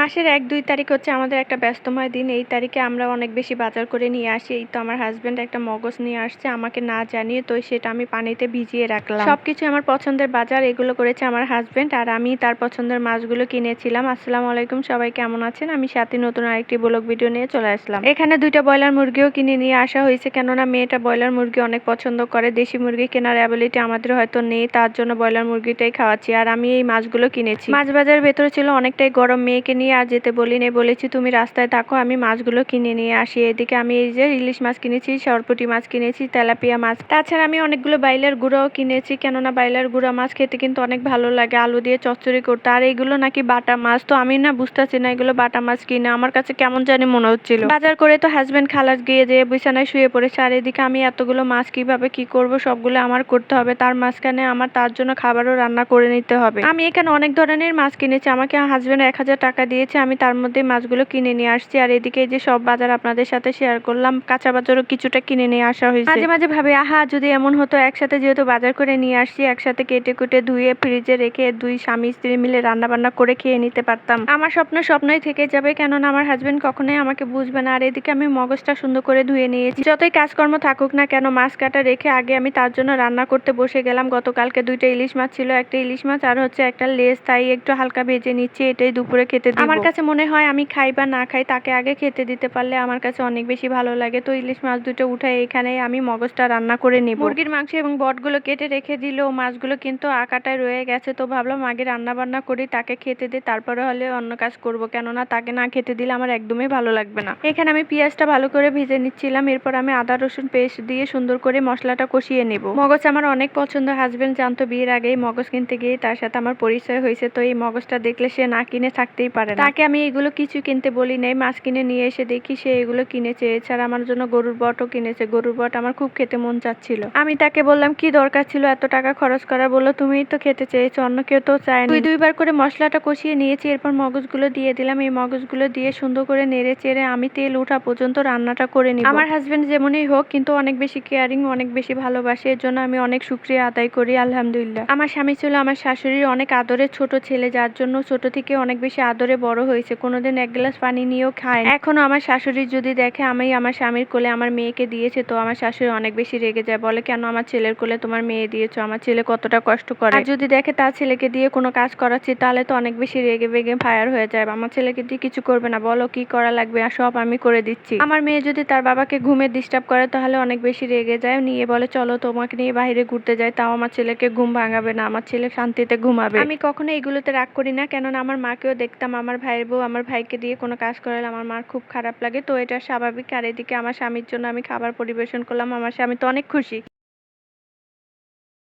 মাসের এক, দুই তারিখ হচ্ছে আমাদের একটা ব্যস্তময় দিন। এই তারিখে আমরা অনেক বেশি বাজার করে নিয়ে আসি। এই তো আমার হাজবেন্ড একটা মগজ নিয়ে আসছে, আমাকে না জানিয়ে তো সেটা আমি পানিতে ভিজিয়ে রাখলাম। সবকিছু আমার পছন্দের বাজার, এগুলো করেছে আমার হাজবেন্ড আর আমি তার পছন্দের মাছগুলো কিনেছিলাম। আসসালামু আলাইকুম, সবাই কেমন আছেন? আমি সাথে নতুন আরেকটি ব্লগ ভিডিও নিয়ে চলে আসলাম। এখানে দুইটা ব্রয়লার মুরগিও কিনে নিয়ে আসা হয়েছে, কেননা মেয়েটা ব্রয়লার মুরগি অনেক পছন্দ করে। দেশি মুরগি কেনার অ্যাবিলিটি আমাদের হয়তো নেই, তার জন্য ব্রয়লার মুরগিটাই খাওয়াচ্ছি। আর আমি এই মাছগুলো কিনেছি। মাছ বাজারের ভেতরে ছিল অনেকটাই গরম, মেয়েকে নিয়ে আর যেতে বলিনি বলেছি, তুমি রাস্তায় থাকো, আমি মাছগুলো কিনে নিয়ে আসি। এদিকে আমি এই যে ইলিশ মাছ কিনেছি, সরপুটি মাছ কিনেছি, তেলাপিয়া মাছ। তাছাড়া আমি অনেকগুলো বাইলের গুঁড়াও কিনেছি। কেননা বাইলের গুঁড়া মাছ খেতে কিন্তু অনেক ভালো লাগে, আলু দিয়ে চচ্চড়ি করতে। আর এইগুলো নাকি বাটা মাছ, তো আমি না বুঝতেছি না এগুলো বাটা মাছ কিনে। আমার কাছে কেমন জানি মনে হচ্ছিল। বাজার করে তো হাজব্যান্ড খালাস গিয়ে যে বিছানায় শুয়ে পড়েছে। আর এদিকে আমি এতগুলো মাছ কীভাবে কি করব, সবগুলো আমার করতে হবে। তার মাঝখানে আমার তার জন্য খাবারও রান্না করে নিতে হবে। আমি এখানে অনেক ধরনের মাছ কিনেছি। আমাকে হাজব্যান্ড এক হাজার টাকা দিয়েছে, আমি তার মধ্যে মাছগুলো কিনে নিয়ে আসছি। আর এদিকে যে সব বাজার আপনাদের সাথে শেয়ার করলাম, কাঁচা বাজারও কিছুটা কিনে নিয়ে আসা হয়েছে। মাঝে মাঝে ভাবে, আহা, যদি এমন হতো, একসাথে যেহেতু বাজার করে নিয়ে আসছি, একসাথে কেটে কুটে ধুয়ে ফ্রিজে রেখে দুই স্বামী স্ত্রী মিলে রান্না বান্না করে খেয়ে নিতে পারতাম। আমার স্বপ্ন স্বপ্নই থেকে যাবে, কেননা আমার হাজবেন্ড কখনোই আমাকে বুঝবে না। আর এদিকে আমি মগজটা সুন্দর করে ধুয়ে নিয়েছি। যতই কাজকর্ম থাকুক না কেন, মাছ কাটা রেখে আগে আমি তার জন্য রান্না করতে বসে গেলাম। গতকালকে দুইটা ইলিশ মাছ ছিল, একটা ইলিশ মাছ আর হচ্ছে একটা লেজ, তাই একটু হালকা ভেজে নিচ্ছি, এটাই দুপুরে খেতে আমার কাছে মনে হয় আমি খাই বা না খাই তাকে আগে খেতে দিতে পারলে আমার কাছে অনেক বেশি ভালো লাগে। তো ইলিশ মাছ দুটো উঠাই এখানে আমি মগজটা রান্না করে নিব। মুরগির মাংস এবং বটগুলো কেটে রেখে দিলেও মাছগুলো কিন্তু আকাটায় রয়ে গেছে। তো ভাবলাম আগে রান্না বান্না করি তাকে খেতে দিই তারপরে হলে অন্য কাজ করব। কেননা তাকে না খেতে দিলে আমার একদমই ভালো লাগবে না। এখানে আমি পেঁয়াজটা ভালো করে ভেজে নিচ্ছিলাম। এরপর আমি আদা রসুন পেস্ট দিয়ে সুন্দর করে মশলাটা কষিয়ে নেব। মগজ আমার অনেক পছন্দ। হাজবেন্ড জানতো বিয়ের আগেই মগজ কিনতে গিয়ে তার সাথে আমার পরিচয় হয়েছে। তো এই মগজটা দেখলে সে না কিনে থাকতেই পারে না। তাকে আমি এগুলো কিছু কিনতে বলি নাই। মাছ কিনে নিয়ে এসে দেখি সে এগুলো কিনেছে। এছাড়া আমার জন্য গরুর বটও কিনেছে। গরুর বট আমার খুব খেতে মন চাচ্ছিল। আমি তাকে বললাম কি দরকার ছিল এত টাকা খরচ করা বলল তুমিই তো খেতে চেয়েছো অন্য কেউ তো চায় দুই দুইবার করে মশলাটা কষিয়ে নিয়েছি এরপর মগজগুলো দিয়ে দিলাম। এই মগজগুলো দিয়ে সুন্দর করে নেড়ে চেড়ে আমি তেল উঠা পর্যন্ত রান্নাটা করে নিই আমার হাজবেন্ড যেমনই হোক কিন্তু অনেক বেশি কেয়ারিং অনেক বেশি ভালোবাসে। এর জন্য আমি অনেক শুক্রিয়া আদায় করি আলহামদুলিল্লাহ। আমার স্বামী ছিল আমার শাশুড়ির অনেক আদরের ছোট ছেলে যার জন্য ছোট থেকে অনেক বেশি আদরে বড় হয়েছে। কোনোদিন এক গ্লাস পানি নিয়েও খায়। এখনও আমার শাশুড়ি যদি দেখে আমি আমার স্বামীর কোলে আমার মেয়েকে দিয়েছে, তো আমার শাশুড়ি অনেক বেশি রেগে যায়। বলে, কেন আমার ছেলের কোলে তোমার মেয়ে দিয়েছ? আমার ছেলে কতটা কষ্ট করে? আর যদি দেখে তার ছেলেকে দিয়ে কোনো কাজ করাচ্ছি, তাহলে তো অনেক বেশি রেগে বেগে ফায়ার হয়ে যায়। আমার ছেলেকে দিয়ে কিছু করবে না। বলো, কি করা লাগবে? আর সব আমি করে দিচ্ছি। আমার মেয়ে যদি তার বাবাকে ঘুমে ডিস্টার্ব করে, তাহলে অনেক বেশি রেগে যায়। নিয়ে বলে, চলো, তোমাকে নিয়ে বাইরে ঘুরতে যাই। তাও আমার ছেলেকে ঘুম ভাঙাবে না। আমার ছেলে শান্তিতে ঘুমাবে। আমি কখনো এগুলোতে রাগ করি না। কেননা আমার মাকেও দেখতাম আমার ভাইয়ের বউ আমার ভাইকে দিয়ে কোনো কাজ করালে আমার মার খুব খারাপ লাগে। তো এটা স্বাভাবিক। আর এদিকে আমার স্বামীর জন্য আমি খাবার পরিবেশন করলাম। আমার স্বামী তো অনেক খুশি।